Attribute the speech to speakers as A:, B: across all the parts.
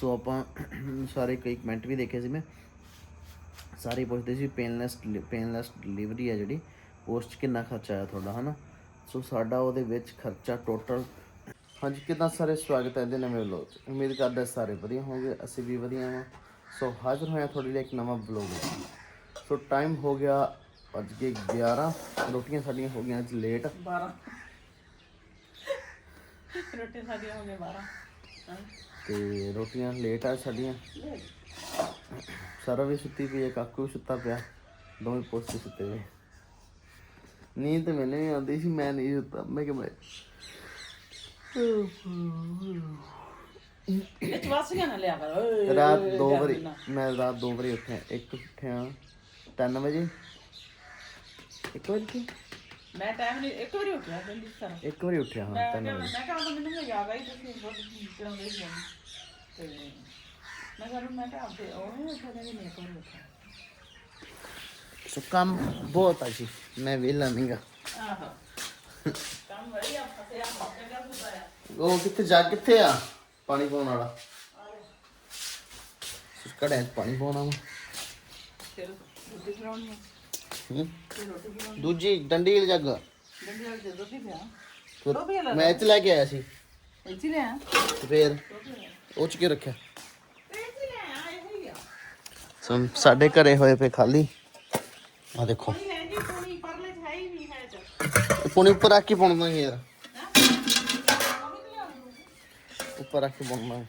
A: ਸੋ ਆਪਾਂ ਸਾਰੇ ਕਈ ਕਮੈਂਟ ਵੀ ਦੇਖੇ ਸੀ ਮੈਂ। ਸਾਰੇ ਪੁੱਛਦੇ ਸੀ ਪੇਨਲੈਸ ਪੇਨਲੈਸ ਡਿਲੀਵਰੀ ਹੈ ਜਿਹੜੀ, ਉਸ 'ਚ ਕਿੰਨਾ ਖਰਚਾ ਆਇਆ ਤੁਹਾਡਾ, ਹਨਾ? ਸੋ ਸਾਡਾ ਉਹਦੇ ਵਿੱਚ ਖਰਚਾ ਟੋਟਲ ਹਾਂਜੀ, ਕਿਦਾਂ ਸਾਰੇ ਸਵਾਗਤ ਹੈ ਇਹਦੇ ਨਵੇਂ ਵਲੋਗ 'ਚ? ਉਮੀਦ ਕਰਦਾ ਸਾਰੇ ਵਧੀਆ ਹੋਵੋਗੇ ਅਸੀਂ ਵੀ ਵਧੀਆ ਹਾਂ। ਸੋ ਹਾਜ਼ਰ ਹੋਇਆ ਤੁਹਾਡੇ ਲਈ ਇੱਕ ਨਵਾਂ ਵਲੋਗ ਸੋ ਟਾਈਮ ਹੋ ਗਿਆ ਅੱਜ ਕੇ 11 ਰੋਟੀਆਂ ਸਾਡੀਆਂ ਹੋ ਗਈਆਂ ਅੱਜ ਲੇਟ
B: 12 ਰੋਟੀ ਸਾਡੀਆਂ ਹੋ ਗਈਆਂ 12
A: ਤੇ ਰੋਟੀਆਂ ਲੇਟ ਆ ਸਾਡੀਆਂ। ਸਾਰਾ ਵੀ ਸੁੱਤੀ ਪਈ ਹੈ ਕਾਕੂ ਵੀ ਸੁੱਤਾ ਪਿਆ ਦੋਵੇਂ ਪੋਸਟ ਸੁੱਤੇ ਪਏ। ਨੀਂਦ ਤਾਂ ਮੈਨੂੰ ਵੀ ਆਉਂਦੀ ਸੀ ਮੈਂ ਨਹੀਂ ਸੁੱਤਾ ਮੈਂ ਕਿ ਮੈਂ
B: ਇਹ ਚਵਾਸ ਗਿਆ ਨਾ ਲਿਆ ਕਰ ਓਏ
A: ਰਾਤ 2 ਵਜੇ ਮੈਂ ਰਾਤ 2 ਵਜੇ ਉੱਠਿਆ ਇੱਕ ਉੱਠਿਆ 3 ਵਜੇ। 1 ਵਜੇ ਕੀ
B: ਮੈਂ ਟਾਈਮ ਨਹੀਂ ਇੱਕ ਵਾਰੀ ਉੱਠਿਆ ਜਲਦੀ ਸਾਰਾ
A: 1 ਵਜੇ ਉੱਠਿਆ ਹਾਂ
B: ਮੈਂ
A: 3
B: ਕਿਹਾ
A: ਵਜੇ
B: ਮੈਂ ਕਿਹਾ ਉਦੋਂ ਮੈਨੂੰ ਯਾਦ ਆਈ ਤੁਸੀਂ ਬਹੁਤ ਚਲਾਉਂਦੇ ਸੀ ਤੇ ਮੈਂ ਕਿਹਾ ਮੈਂ ਕਿਹਾ ਆਪੇ ਉਹ ਉੱਠਿਆ ਨਹੀਂ ਕੋਲ ਉੱਠਿਆ
A: ਸੋ ਕੰਮ ਬਹੁਤ ਆ ਜੀ ਮੈਂ ਵਿਹਲਾ ਨਹੀਂਗਾ
B: ਆਹੋ। ਕੰਮ ਵਧੀਆ ਫਸਿਆ ਮੈਂ ਕਿਹਾ ਸੁਤਾਇਆ
A: ਉਹ ਕਿੱਥੇ ਜਾ ਕਿੱਥੇ ਆ? ਪਾਣੀ ਪਾਉਣ ਵਾਲਾ। ਕੜਾਂ 'ਚ ਪਾਣੀ ਪਾਉਣਾ ਵਾ।
B: ਫਿਰ ਰੋਟੀ ਖਵਾਉਣੀ ਹੈ
A: ਹੂੰ? ਦੂਜੀ ਡੰਡੀ ਵਾਲੀ ਜੱਗ।
B: ਡੰਡੀ ਵਾਲੀ ਦੇ ਦੁੱਧ ਹੀ ਪਿਆ।
A: ਫਿਰ
B: ਉਹ ਵੀ ਲੈ
A: ਮੈਂ ਇੱਥੇ ਲੈ ਕੇ ਆਇਆ ਸੀ।
B: ਇੱਥੇ ਲੈ ਆ।
A: ਤੇ ਫੇਰ ਉਹ ਚ ਕੀ ਰੱਖਿਆ?
B: ਇੱਥੇ ਲੈ ਆ ਇਹ ਹੀ ਆ
A: ਸੋ ਸਾਡੇ ਘਰੇ ਹੋਏ ਪਏ ਖਾਲੀ ਆ ਦੇਖੋ ਪੁਣੀ ਉੱਪਰ ਰੱਖ ਕੇ ਪਾਉਣਾ ਯਾਰ। ਉੱਪਰ ਰੱਖ ਕੇ ਪਾਉਣਾ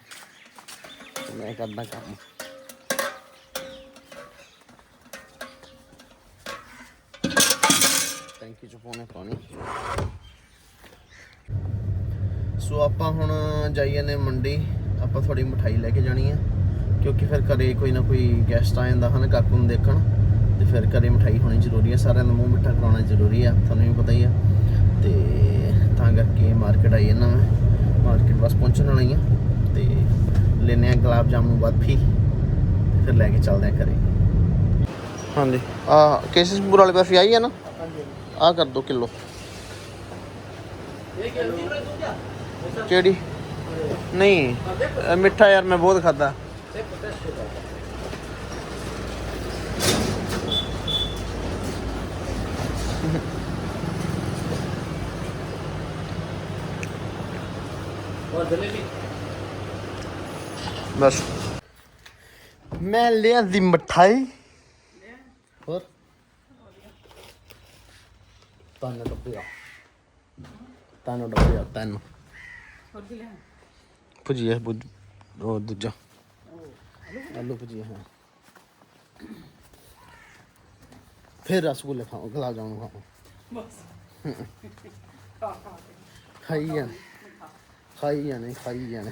A: ਮੈਂ ਕਰਦਾ ਕੰਮ। ਟੈਂਕੀ ਚ ਪਾਉਣੇ ਪਾਣੀ ਸੋ ਆਪਾਂ ਹੁਣ ਜਾਈਏ ਨੇ ਮੰਡੀ। ਆਪਾਂ ਥੋੜੀ ਮਠਾਈ ਲੈ ਕੇ ਜਾਣੀ ਆ। ਕਿਉਂਕਿ ਫਿਰ ਘਰੇ ਕੋਈ ਨਾ ਕੋਈ ਗੈਸਟ ਆ ਜਾਂਦਾ ਹਨ, ਕਾਕੂ ਨੂੰ ਦੇਖਣ। ਤੇ ਫਿਰ ਘਰੇ ਮਠਾਈ ਹੋਣੀ ਜ਼ਰੂਰੀ ਆ। ਸਾਰਿਆਂ ਦਾ ਮੂੰਹ ਮਿੱਠਾ ਕਰਾਉਣਾ ਜ਼ਰੂਰੀ ਆ, ਤੁਹਾਨੂੰ ਵੀ ਪਤਾ ਹੀ ਆ। ਤੇ ਤਾਂ ਕਰਕੇ ਮਾਰਕੀਟ ਆਈ ਇਹਨਾਂ ਮੈਂ। ਮਾਰਕੀਟ ਬਸ ਪਹੁੰਚਣ ਵਾਲੀ ਆ। ਤੇ ਲੈਨੇ ਆ ਗੁਲਾਬ ਜਾਮਨ ਬਰਫੀ। ਫਿਰ ਲੈ ਕੇ ਚੱਲਦੇ ਆ ਘਰੇ। ਹਾਂਜੀ। ਆ ਕੇਸਿਸ ਪੂਰ ਬਰਫੀ ਆਈ ਹੈ ਨਾ? ਆ ਕਰ ਦੋ ਕਿਲੋ ਕਿਹੜੀ ਨਹੀਂ ਅ, ਮਿੱਠਾ ਯਾਰ ਮੈਂ ਬਹੁਤ ਖਾਦਾ ਬਸ ਮੈਂ ਲਿਆ ਦੀ ਮਠਾਈ ਹੋਰ ਤਾਨੂੰ ਡੱਬੇ ਆ। ਤਾਨੂੰ ਡੱਬੇ ਆ। ਤਾਨੂੰ।
B: ਹੋਰ ਕੀ ਲੈ
A: ਭੁਜੀਆ ਬੁੱਝ ਉਹ ਦੂਜਾ। ਆਲੂ ਭੁਜੀਆ ਹਾਂ। ਫਿਰ ਰਸਗੁੱਲੇ ਖਾਓ ਗੁਲਾਬ ਜਾਮੁਨ ਖਾਓ।
B: ਬਸ। ਖਾ ਕੇ।
A: ਖਾਈ ਜਾਣੇ। ਖਾਈ ਜਾਣੇ ਖਾਈ ਜਾਣੇ।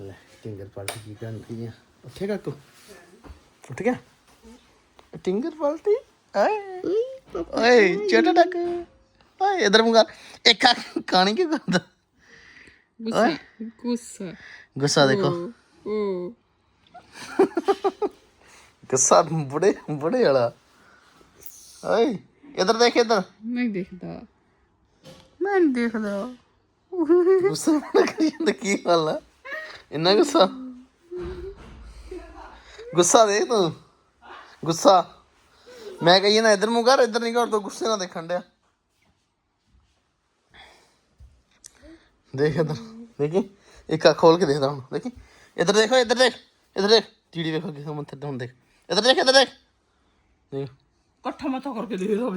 A: ਲੈ ਟਿੰਗਰ ਪਾਲਟੀ ਕੀ ਕਰਨ ਕੀ ਆ ਉੱਠੇਗਾ ਤੂੰ ਉੱਠ ਗਿਆ? ਟਿੰਗਰ ਪਾਲਟੀ ਆਏ ਓਏ ਛੋਟਾ ਟੱਕ ਓਏ ਇਧਰ ਮੁੰਗਾ ਇੱਕ ਅੱਖ ਕਾਣੀ ਕੀ ਕਰਦਾ ਓਏ
B: ਗੁੱਸਾ
A: ਗੁੱਸਾ ਦੇਖੋ ਗੁੱਸਾ ਬੜੇ ਬੜੇ ਵਾਲਾ ਓਏ ਇਧਰ ਦੇਖ ਇਧਰ
B: ਨਹੀਂ ਦੇਖਦਾ ਮੈਂ ਨਹੀਂ ਦੇਖਦਾ
A: ਗੁੱਸਾ ਬੜਾ ਕਰੀ ਜਾਂਦਾ ਕੀ ਹਾਲ ਆ ਇੰਨਾ ਗੁੱਸਾ ਗੁੱਸਾ ਦੇ ਤੂੰ ਗੁੱਸਾ। ਮੈਂ ਕਹੀ ਨਾ ਇਧਰ ਮੂੰਹ ਕਰ ਇਧਰ ਨਹੀਂ ਕਰ ਤੂੰ ਗੁੱਸੇ ਨਾਲ ਦੇਖਣ ਡਿਆ। ਦੇਖ ਇਧਰ ਦੇਖੀ? ਇੱਕ ਅੱਖ ਖੋਲ ਕੇ ਦੇਖਦਾ ਹੁਣ ਦੇਖੀ? ਇਧਰ ਦੇਖੋ ਇਧਰ ਦੇਖ ਇਧਰ ਦੇਖ। ਟੀੜੀ ਵੇਖੋ ਕਿਸ ਮੱਥੇ ਤੇ ਹੁਣ ਦੇਖ। ਇਧਰ ਦੇਖ ਇਧਰ ਦੇਖ। ਦੇਖ।
B: ਇਕੱਠਾ ਮੱਥਾ ਕਰਕੇ ਦੇ ਦੋ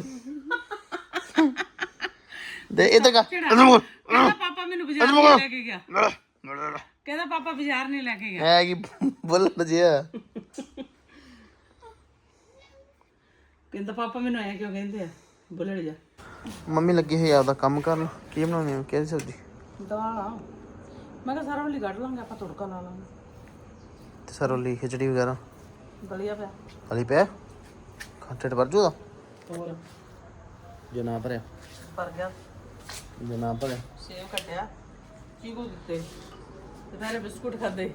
A: ਦੇ ਇਧਰ ਕਰ। ਇਧਰ ਮੂੰਹ
B: ਕਹਿੰਦਾ ਪਾਪਾ ਮੈਨੂੰ ਬਾਜ਼ਾਰ ਨਹੀਂ ਲੈ ਕੇ ਗਿਆ। ਕਹਿੰਦਾ ਪਾਪਾ ਬਾਜ਼ਾਰ ਨਹੀਂ ਲੈ ਕੇ ਗਿਆ।
A: ਹੈ ਕੀ ਬੋਲਣ ਜਿਆ
B: ਕਹਿੰਦਾ ਪਾਪਾ ਮੈਨੂੰ ਐ ਕਿਉਂ ਕਹਿੰਦੇ ਆ? ਬੋਲਣ ਜਾ।
A: ਮੰਮੀ ਲੱਗੀ ਹੋਈ ਆਪਦਾ ਕੰਮ ਕਰਨ। ਕੀ ਬਣਾਉਣੀ ਹੈ ਕਿਹਦੀ ਸਬਜ਼ੀ?
B: ਦਾਲ ਆ। ਮੈਂ ਕਿਹਾ ਸਾਰਾ ਵੇਲੇ ਕੱਢ ਲਾਂਗੇ ਆਪਾਂ ਤੜਕਾ ਲਾ ਲਾਂਗੇ।
A: ਤੇ ਸਰੋਲੀ ਖਿਚੜੀ ਵਗੈਰਾ?
B: ਦਲੀਆ ਪਿਆ।
A: ਹਲੀ ਪਿਆ? ਖਾਤੇ ਤੇ ਵਰਜੂ ਦਾ
B: ਹੋਰ?
A: ਜੇ ਨਾ ਭਰਿਆ।
B: ਪਰ ਗਿਆ।
A: ਜੇ ਨਾ ਭਰਿਆ।
B: ਸੇਵ ਕੱਟਿਆ। ਚੀਕੂ ਦਿੱਤੇ? ਤੇ ਸਾਰੇ ਬਿਸਕੁਟ ਖਾਦੇ।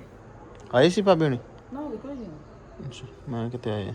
A: ਆਈ ਸੀ ਭਾਬੀ ਹੁਣੀ?
B: ਨਾ ਉਹ ਕੋਈ ਨਹੀਂ।
A: ਅੱਛਾ ਮੈਂ ਕਿਤੇ ਆਏ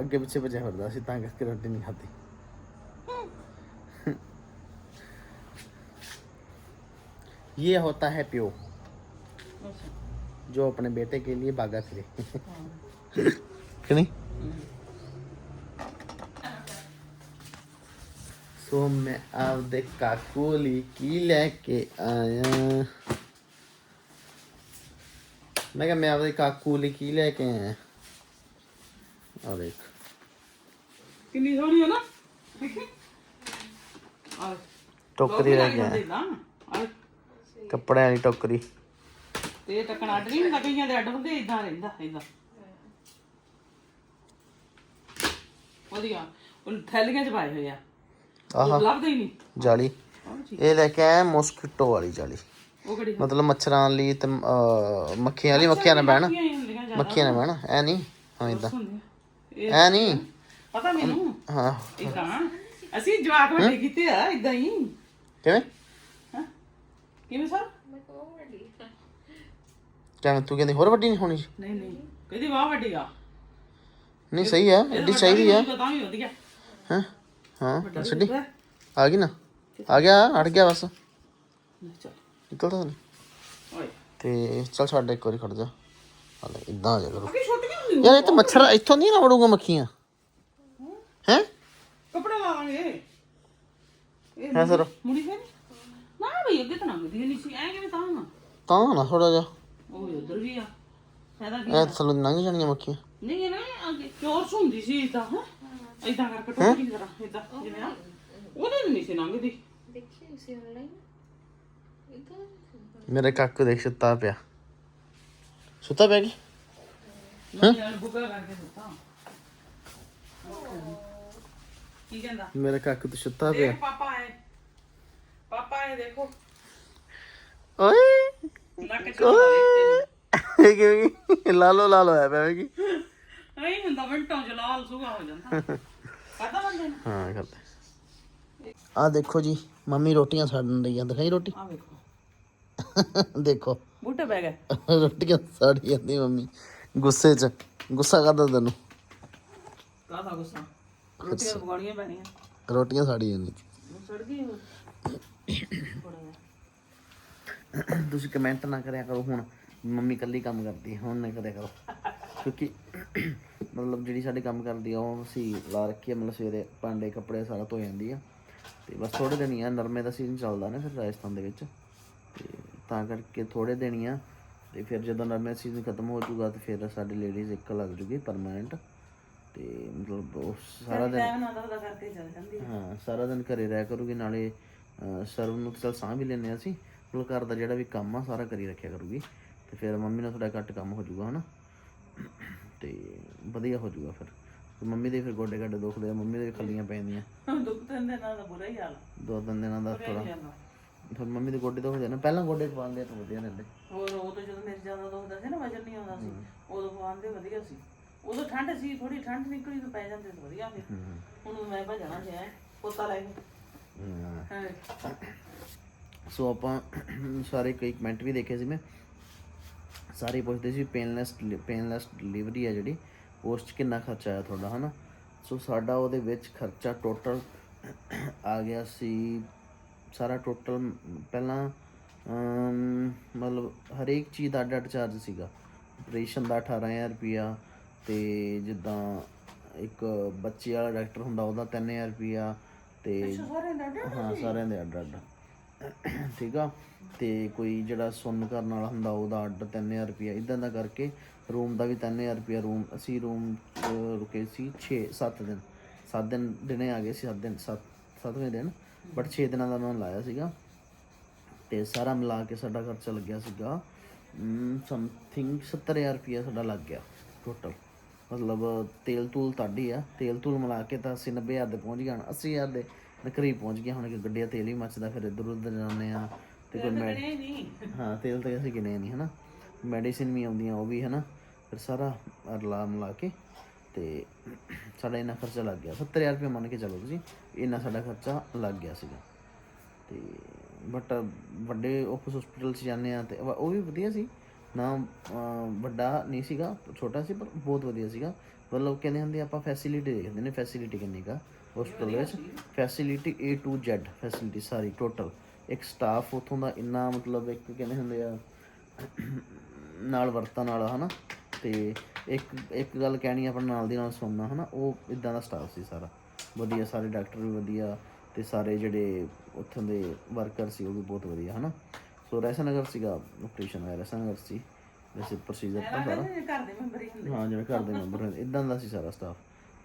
A: ਅੱਗੇ ਪਿੱਛੇ ਭੱਜਿਆ ਫਿਰਦਾ ਸੀ ਤਾਂ ਕਰਕੇ ਰੋਟੀ ਨਹੀਂ ਖਾਧੀ ये होता है प्यो
B: ਅੱਛਾ
A: जो अपने बेटे के लिए भागा फिरे
B: ਹਾਂ
A: कि नहीं ਸੋ ਮੈਂ ਆਪਦੇ ਕਾਕੂ ਲਈ ਕੀ ਲੈ ਕੇ ਆਇਆ ਮੈਂ ਕਿਹਾ ਮੈਂ ਆਪਦੇ ਕਾਕੂ ਲਈ ਕੀ ਲੈ ਕੇ ਆਇਆ ਆ ਦੇਖ
B: ਕਿੰਨੀ ਸੋਹਣੀ ਹੈ ਨਾ। ਆ
A: ਟੋਕਰੀ ਲੈ ਕੇ ਆਇਆ
B: ਨਾ ਆ
A: ਕੱਪੜਿਆਂ ਵਾਲੀ ਟੋਕਰੀ।
B: ਤੇ ਇਹ ਟੱਕਣ ਅੱਡ ਨਹੀਂ ਹੁੰਦਾ ਕਈਆਂ ਦੇ ਅੱਡ ਹੁੰਦੇ ਇਦਾਂ ਰਹਿੰਦਾ ਇਦਾਂ ਵਧੀਆ। ਉਹ ਥੈਲੀਆਂ ਚ ਪਾਏ ਹੋਏ ਆ।
A: ਆਹਾ।
B: ਲੱਭਦੇ ਹੀ ਨਹੀਂ।
A: ਜਾਲੀ। ਇਹ ਲੈ ਕੇ ਆਇਆ ਮੋਸਕੀਟੋ ਵਾਲੀ ਜਾਲੀ।
B: ਉਹ ਕਿਹੜੀ?
A: ਮਤਲਬ ਮੱਛਰਾਂ ਲਈ ਤੇ ਮੱਖੀਆਂ ਵਾਲੀ ਮੱਖੀਆਂ ਨਾ ਬਹਿਣ।
B: ਮੱਖੀਆਂ
A: ਨਾ ਬਹਿਣ ਐ ਨਹੀਂ? ਹਾਂ ਇਦਾਂ ਐ ਨਹੀਂ?
B: ਪਤਾ ਮੈਨੂੰ?
A: ਹਾਂ।
B: ਇਦਾਂ ਅਸੀਂ ਜਵਾਕ ਵੱਡੇ ਕੀਤੇ ਆ ਇਦਾਂ ਹੀ।
A: ਕਿਵੇਂ?
B: ਹਾਂ। ਕਿਵੇਂ ਸਰ?
A: ਕਿਵੇਂ ਤੂੰ ਕਹਿੰਦੀ ਹੋਰ ਵੱਡੀ ਨਹੀਂ ਹੋਣੀ?
B: ਨਹੀਂ ਨਹੀਂ। ਕਹਿੰਦੀ ਵਾਹ ਵੱਡੀ ਆ।
A: ਨਹੀਂ ਸਹੀ ਆ ਐਡੀ ਚਾਹੀਦੀ ਆ।
B: ਤਾਂ ਵੀ ਵਧੀਆ।
A: ਹਾਂ? ਹਾਂ ਛੱਡੀ ਆ ਗਈ ਨਾ? ਆ ਗਿਆ ਅੜ ਗਿਆ ਬਸ।
B: ਚੱਲ।
A: ਨਿਕਲਦਾ ਨਹੀਂ।
B: ਓਏ।
A: ਤੇ ਚੱਲ ਛੱਡ ਇੱਕ ਵਾਰੀ ਖੜ ਜਾ। ਹਲੇ ਇਦਾਂ ਆ ਜਾ ਕਰੋ। ਯਾਰ ਇਹ ਤਾਂ ਮੱਛਰ ਇੱਥੋਂ ਨਹੀਂ ਨਾ ਵੜੂਗਾ ਮੱਖੀਆਂ। ਹੈ?
B: ਕੱਪੜਾ ਲਾਵਾਂਗੇ। ਇਹ
A: ਹੈ ਸਰ।
B: ਮੁੜੀ ਫਿਰ? ਨਾ ਬਈ ਅੱਗੇ ਤਾਂ ਲੰਘਦੀ ਨਹੀਂ ਸੀ। ਐ ਕਿਵੇਂ ਤਾਂ ਨਾ?
A: ਤਾਂ ਨਾ ਥੋੜਾ ਜਿਹਾ।
B: ਉਹ ਉਧਰ ਵੀ ਆ। ਫਾਇਦਾ ਕੀ
A: ਐ ਥੱਲੋਂ ਲੰਘ ਜਾਣੀਆਂ ਮੱਖੀਆਂ।
B: ਨਹੀਂ ਇਹ ਨਾ ਅੱਗੇ ਚੋਰਸ ਹੁੰਦੀ ਸੀ ਇਦਾਂ ਹਾਂ? ਇਦਾਂ ਕਰਕੇ ਟੋਕੀ ਦੀ ਤਰ੍ਹਾਂ ਇਦਾਂ ਜਿਵੇਂ ਆ। ਉਹਦੇ ਤੇ ਨਹੀਂ ਸੀ ਲੰਘਦੀ।
A: ਮੇਰੇ ਕਾਕੂ ਦੇਖ ਸੁੱਤਾ ਪਿਆ। ਸੁੱਤਾ ਪਿਆ ਕੀ
B: ਮੈਂ ਯਾਰ ਬੁੱਗਾ ਕਰਕੇ ਦਿੱਤਾ ਕੀ ਕਹਿੰਦਾ
A: ਮੇਰੇ ਕਾਕੂ ਤੇ ਸੁੱਤਾ ਪਿਆ।
B: ਦੇਖ ਪਾਪਾ ਆਏ। ਪਾਪਾ ਆਏ ਦੇਖੋ।
A: ਓਏ।
B: ਨੱਕ ਚ
A: ਇਹ ਕਿਵੇਂ ਲਾਲੋ ਲਾਲੋ ਆਇਆ ਪਿਆ ਕੀ
B: ਨਹੀਂ ਹੁੰਦਾ ਮਿੰਟਾਂ ਚ ਲਾਲ ਸੁਗਾ ਹੋ ਜਾਂਦਾ। ਪਤਾ ਬੰਦੇ ਨੂੰ?
A: ਹਾਂ ਕਰਦੇ ਆ ਦੇਖੋ ਜੀ ਮੰਮੀ ਰੋਟੀਆਂ ਸਾੜਨ ਲਈ ਆ ਦਿਖਾਈ ਰੋਟੀ?
B: ਆ ਵੇਖੋ।
A: ਦੇਖੋ।
B: ਬੂਟੇ ਗਏ।
A: ਰੋਟੀਆਂ ਸਾੜੀ ਜਾਂਦੀ ਮੰਮੀ। ਗੁੱਸੇ 'ਚ। ਗੁੱਸਾ ਕਰਦਾ ਤੈਨੂੰ।
B: ਕਾਹਦਾ ਗੁੱਸਾ? ਰੋਟੀਆਂ ਪਕਾਉਣੀਆਂ ਪੈਣੀਆਂ।
A: ਰੋਟੀਆਂ ਸਾੜੀ ਜਾਂਦੀ
B: ਸੜ ਗਈ ਉਹ?
A: ਤੁਸੀਂ ਕਮੈਂਟ ਨਾ ਕਰਿਆ ਕਰੋ ਹੁਣ। ਮੰਮੀ ਕੱਲੀ ਕੰਮ ਕਰਦੀ ਹੈ ਹੁਣ ਨਾ ਕਰਿਆ ਕਰੋ। ਕਿਉਂਕਿ ਮਤਲਬ ਜਿਹੜੀ ਸਾਡੇ ਕੰਮ ਕਰਦੀ ਆ ਉਹ ਅਸੀਂ ਲਾ ਰੱਖੀ ਆ ਮਤਲਬ ਸਵੇਰੇ ਭਾਂਡੇ ਕੱਪੜੇ ਸਾਰਾ ਧੋ ਜਾਂਦੀ ਆ। ਤੇ ਬਸ ਥੋੜੇ ਦਿਨ ਹੀ ਆ ਨਰਮੇ ਦਾ ਸੀਜ਼ਨ ਚੱਲਦਾ ਨਾ ਫਿਰ ਰਾਜਸਥਾਨ ਦੇ ਵਿੱਚ। ਤੇ ਤਾਂ ਕਰਕੇ ਥੋੜੇ ਦਿਨ ਹੀ ਆ। ਤੇ ਫਿਰ ਜਦੋਂ ਨਰਮੇ ਦਾ ਸੀਜ਼ਨ ਖਤਮ ਹੋ ਜਾਊਗਾ ਤੇ ਫਿਰ ਸਾਡੀ ਲੇਡੀਜ਼ ਇੱਕ ਲੱਗ ਜੂਗੀ ਪਰਮਾਨੈਂਟ ਤੇ ਮਤਲਬ ਉਹ ਸਾਰਾ ਦਿਨ
B: ਟਾਈਮ ਨਾਲ ਉਹਦਾ ਕਰਕੇ ਚੱਲ ਜਾਂਦੀ
A: ਹਾਂ ਸਾਰਾ ਦਿਨ ਘਰੇ ਰਹਿ ਕਰੂਗੀ ਨਾਲੇ ਸਰਵ ਨੂੰ ਤਾਂ ਸਾਂਭ ਵੀ ਹਾਂ ਅਸੀਂ। ਮਤਲਬ ਘਰ ਦਾ ਜਿਹੜਾ ਵੀ ਕੰਮ ਆ ਸਾਰਾ ਕਰੀ ਰੱਖਿਆ ਕਰੂਗੀ। ਤੇ ਫਿਰ ਮੰਮੀ ਨਾਲ ਥੋੜਾ ਘੱਟ ਕੰਮ ਹੋ ਜਾਊਗਾ ਹਨਾ? ਤੇ ਵਧੀਆ ਹੋ ਜਾਊਗਾ ਫਿਰ। ਤੇ ਮੰਮੀ ਦੇ ਫਿਰ ਗੋਡੇ ਗਾਡੇ ਦੁਖਦੇ ਆ ਮੰਮੀ ਦੇ ਖੱਲੀਆਂ ਪੈਂਦੀਆਂ।
B: ਦੁੱਖ ਤੰਦੇ ਨਾਲ ਤਾਂ ਬੁਰਾ ਹੀ ਹਾਲ
A: ਦੋ ਤਿੰਨ ਦਿਨਾਂ ਦਾ ਥੋੜਾ ਫਿਰ ਮੰਮੀ ਦੇ ਗੋਡੇ ਦੁਖਦੇ ਆ ਨਾ। ਪਹਿਲਾਂ ਗੋਡੇ ਪਵਾਉਂਦੇ ਆ ਤਾਂ ਵਧੀਆ ਰਹਿੰਦੇ
B: ਹੋਰ ਉਹ ਤਾਂ ਜਦੋਂ ਮੇਰੇ ਜ਼ਿਆਦਾ ਦੁਖਦਾ ਸੀ ਨਾ ਵਜਨ ਨਹੀਂ ਆਉਂਦਾ ਸੀ। ਉਦੋਂ ਪਵਾਉਂਦੇ ਵਧੀਆ ਸੀ। ਉਦੋਂ ਠੰਡ ਸੀ ਥੋੜੀ ਠੰਡ ਨਿਕਲੀ ਤਾਂ ਪੈ ਜਾਂਦੇ ਸੀ ਵਧੀਆ ਫਿਰ ਹੁਣ ਮੈਂ ਭਜਣਾ ਸੀ ਐ ਪੋਤਾ ਲੈ ਕੇ।
A: ਹਮ।
B: ਹਾਂ।
A: ਸੋ ਆਪਾਂ ਸਾਰੇ ਕਈ ਕਮੈਂਟ ਵੀ ਦੇਖੇ ਸੀ ਮੈਂ। ਸਾਰੇ ਪੁੱਛਦੇ ਸੀ ਪੇਨਲੈਸ ਪੇਨਲੈਸ ਡਿਲੀਵਰੀ ਹੈ ਜਿਹੜੀ ਉਸ 'ਚ ਕਿੰਨਾ ਖਰਚਾ ਆਇਆ ਤੁਹਾਡਾ ਹਨਾ? ਸੋ ਸਾਡਾ ਉਹਦੇ ਵਿੱਚ ਖਰਚਾ ਟੋਟਲ ਆ ਗਿਆ ਸੀ ਸਾਰਾ ਟੋਟਲ ਪਹਿਲਾਂ ਮਤਲਬ ਹਰੇਕ ਚੀਜ਼ ਦਾ ਅੱਡ ਅੱਡ ਚਾਰਜ ਸੀਗਾ। ਆਪਰੇਸ਼ਨ ਦਾ 18000 ਰੁਪਿਆ ਤੇ ਜਿੱਦਾਂ ਇੱਕ ਬੱਚੇ ਵਾਲਾ ਡਾਕਟਰ ਹੁੰਦਾ ਉਹਦਾ 3000 ਰੁਪਿਆ ਤੇ ਹਾਂ ਸਾਰਿਆਂ ਦੇ ਅੱਡ ਅੱਡ ਠੀਕ ਆ? ਤੇ ਕੋਈ ਜਿਹੜਾ ਸੁੰਨ ਕਰਨ ਵਾਲਾ ਹੁੰਦਾ ਉਹਦਾ ਅੱਡ 3000 ਰੁਪਿਆ ਇਦਾਂ ਦਾ ਕਰਕੇ ਰੂਮ ਦਾ ਵੀ 3000 ਰੁਪਿਆ ਰੂਮ ਅਸੀਂ ਰੂਮ ਰੁਕੇ ਸੀ 6 7 ਦਿਨ। 7 ਦਿਨ ਦਿਨੇ ਆ ਗਏ ਸੀ 7 ਦਿਨ 7 7ਵੇਂ ਦਿਨ। ਬਟ 6 ਦਿਨਾਂ ਦਾ ਮੈਂ ਲਾਇਆ ਸੀਗਾ। ਤੇ ਸਾਰਾ ਮਿਲਾ ਕੇ ਸਾਡਾ ਖਰਚਾ ਲੱਗਿਆ ਸੀਗਾ। ਸਮਥਿੰਗ 70000 ਰੁਪਿਆ ਸਾਡਾ ਲੱਗ ਗਿਆ ਟੋਟਲ ਮਤਲਬ ਤੇਲ ਤੂਲ ਤੁਹਾਡੀ ਆ। ਤੇਲ ਤੂਲ ਮਿਲਾ ਕੇ ਤਾਂ ਅਸੀਂ 90000 ਦੇ ਪਹੁੰਚ ਗਏ 80000 ਦੇ ਕਰੀਬ ਪਹੁੰਚ ਗਏ ਹੁਣ ਕਿ ਗੱਡੀਆਂ ਤੇਲ ਹੀ ਮੱਚਦਾ ਫਿਰ ਇੱਧਰ ਉੱਧਰ ਜਾਂਦੇ ਆ ਤੇ ਕੋਈ ਮੈਂ ਹਾਂ ਤੇਲ ਤਾਂ ਅਸੀਂ ਗਿਣੇ ਨਹੀਂ ਹਨਾ। ਮੈਡੀਸਿਨ ਵੀ ਆਉਂਦੀਆਂ ਉਹ ਵੀ ਹਨਾ। ਫਿਰ ਸਾਰਾ ਰਲਾ ਮਿਲਾ ਕੇ ਤੇ ਸਾਡਾ ਇੰਨਾ ਖਰਚਾ ਲੱਗ ਗਿਆ। 70000 ਰੁਪਏ ਮੰਨ ਕੇ ਚੱਲੋ ਤੁਸੀਂ, ਇੰਨਾ ਸਾਡਾ ਖਰਚਾ ਲੱਗ ਗਿਆ ਸੀਗਾ। ਤੇ ਬਟ ਵੱਡੇ ਆਫਿਸ ਹਸਪੀਟਲ 'ਚ ਜਾਂਦੇ ਆ ਤੇ ਉਹ ਵੀ ਵਧੀਆ ਸੀ। ਨਾ ਵੱਡਾ ਨਹੀਂ ਸੀਗਾ, ਛੋਟਾ ਸੀ, ਪਰ ਬਹੁਤ ਵਧੀਆ ਸੀਗਾ। ਮਤਲਬ ਕਹਿੰਦੇ ਹੁੰਦੇ ਆਪਾਂ ਫੈਸਿਲਿਟੀ ਦੇਖਦੇ ਨੇ ਫੈਸਿਲਿਟੀ ਕਿੰਨੀ ਕਾ ਹਸਪੀਟਲ ਵਿੱਚ। Facility A to Z facility sorry total ਇੱਕ ਸਟਾਫ ਉਥੋਂ ਦਾ ਇੰਨਾ ਮਤਲਬ ਇੱਕ ਕਹਿੰਦੇ ਹੁੰਦੇ ਆ, ਨਾਲ ਵਰਤਨ ਵਾਲਾ ਹਨਾ। ਤੇ ਇੱਕ ਇੱਕ ਗੱਲ ਕਹਿਣੀ ਆਪਣੇ ਨਾਲ ਦੀ ਨਾਲ ਸੁਣਨਾ ਹਨਾ? ਉਹ ਇਦਾਂ ਦਾ ਸਟਾਫ ਸੀ ਸਾਰਾ। ਵਧੀਆ ਸਾਰੇ ਡਾਕਟਰ ਵੀ ਵਧੀਆ ਤੇ ਸਾਰੇ ਜਿਹੜੇ ਉੱਥੋਂ ਦੇ ਵਰਕਰ ਸੀ ਉਹ ਵੀ ਬਹੁਤ ਵਧੀਆ ਹਨਾ? ਸੋ ਰੈਸਨਗਰ ਸੀਗਾ ਆਪਰੇਸ਼ਨ ਹੋਇਆ ਰੈਸਨਗਰ ਸੀ। ਵੈਸੇ ਪ੍ਰੋਸੀਜਰ ਤਾਂ ਸਾਰਾ
B: ਇਹ ਘਰ ਦੇ ਮੈਂਬਰ ਹੀ ਹੁੰਦੇ।
A: ਹਾਂ ਜਿਹੜੇ ਘਰ ਦੇ ਮੈਂਬਰ ਇਦਾਂ ਦਾ ਸੀ ਸਾਰਾ ਸਟਾਫ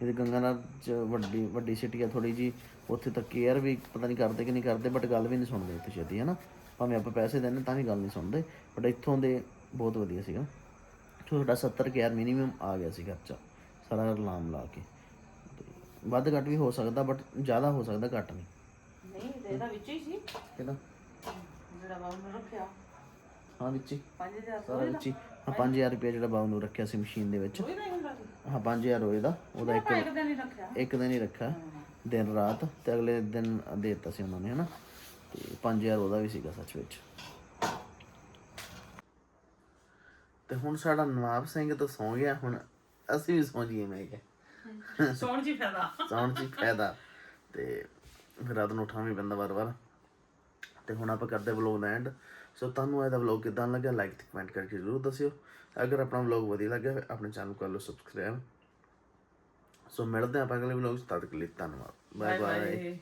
A: ਇਹਦੇ ਗੰਗਾਨਗਰ ਚ ਵੱਡੀ ਵੱਡੀ ਸਿਟੀ ਆ ਥੋੜੀ ਜੀ ਉੱਥੇ ਤਾਂ ਕੇਅਰ ਵੀ ਪਤਾ ਨਹੀਂ ਕਰਦੇ ਕਿ ਨਹੀਂ ਕਰਦੇ ਬਟ ਗੱਲ ਵੀ ਨਹੀਂ ਸੁਣਦੇ ਉੱਥੇ ਛੇਤੀ ਹੈ ਨਾ ਭਾਵੇਂ ਆਪਾਂ ਪੈਸੇ ਦਿੰਦੇ ਤਾਂ ਵੀ ਗੱਲ ਨਹੀਂ ਸੁਣਦੇ। ਬਟ ਇੱਥੋਂ ਦੇ ਬਹੁਤ ਵਧੀਆ ਸੀਗਾ। ਤੁਹਾਡਾ 70 ਹਜ਼ਾਰ ਮਿਨੀਮਮ ਆ ਗਿਆ ਸੀ ਖਰਚਾ ਸਾਰਾ ਲਾਮ ਲਾ ਕੇ। ਵੱਧ ਘੱਟ ਵੀ ਹੋ ਸਕਦਾ ਬਟ ਜ਼ਿਆਦਾ ਹੋ ਸਕਦਾ ਘੱਟ ਨਹੀਂ।
B: ਨਹੀਂ ਤੇ ਇਹਦਾ ਵਿੱਚ ਹੀ ਸੀ।
A: ਕਿਹਦਾ?
B: ਜਿਹੜਾ ਬਾਬੂ ਨੇ ਰੱਖਿਆ।
A: ਹਾਂ ਵਿੱਚ। ਹੀ
B: 5000
A: ਸਾਰਾ ਵਿੱਚ। ਹੀ ਹਾਂ 5000 ਰੁਪਏ ਜਿਹੜਾ ਬਾਬੂ ਨੂੰ ਰੱਖਿਆ ਸੀ ਮਸ਼ੀਨ ਦੇ ਵਿੱਚ।
B: ਕੋਈ ਨਹੀਂ ਹੁੰਦਾ ਸੀ।
A: ਹਾਂ 5000 ਹੋਏ ਦਾ ਉਹਦਾ ਇੱਕ
B: ਆਪਾਂ ਇੱਕ ਦਿਨ ਹੀ ਰੱਖਿਆ।
A: ਇੱਕ ਦਿਨ ਹੀ ਰੱਖਿਆ। ਦਿਨ ਰਾਤ ਤੇ ਅਗਲੇ ਦਿਨ ਦੇ ਦਿੱਤਾ ਸੀ ਉਹਨਾਂ ਨੇ ਹਨਾ। ਤੇ 5000 ਉਹਦਾ ਵੀ ਸੀਗਾ ਸੱਚ ਵਿੱਚ। ਤੇ ਹੁਣ ਸਾਡਾ ਨਵਾਬ ਸਿੰਘ ਤਾਂ ਸੌਂ ਗਿਆ ਹੁਣ ਅਸੀਂ ਵੀ ਸੌਂ ਜੀਏ ਮੈਂ ਕਿਹਾ।
B: ਸੌਣ ਜੀ ਫਾਇਦਾ।
A: ਸੌਣ ਹੀ ਫਾਇਦਾ। ਤੇ ਫਿਰ ਰਾਤ ਨੂੰ ਉਠਾਉਣਾ ਵੀ ਪੈਂਦਾ ਵਾਰ-ਵਾਰ ਤੇ ਹੁਣ ਆਪਾਂ ਕਰਦੇ ਵਲੋਗ ਦਾ ਐਂਡ ਸੋ ਤੁਹਾਨੂੰ ਇਹਦਾ ਵਲੋਗ ਕਿਦਾਂ ਲੱਗਿਆ ਲਾਈਕ ਤੇ ਕਮੈਂਟ ਕਰਕੇ ਜ਼ਰੂਰ ਦੱਸਿਓ। ਅਗਰ ਆਪਣਾ ਵਲੋਗ ਵਧੀਆ ਲੱਗਿਆ ਆਪਣੇ ਚੈਨਲ ਕਰ ਲਓ ਸਬਸਕ੍ਰਾਈਬ ਸੋ ਮਿਲਦੇ ਆਪਾਂ ਅਗਲੇ ਵਲੋਗ ਚ ਤਦ ਤੱਕ ਲਈ ਧੰਨਵਾਦ। Bye
B: bye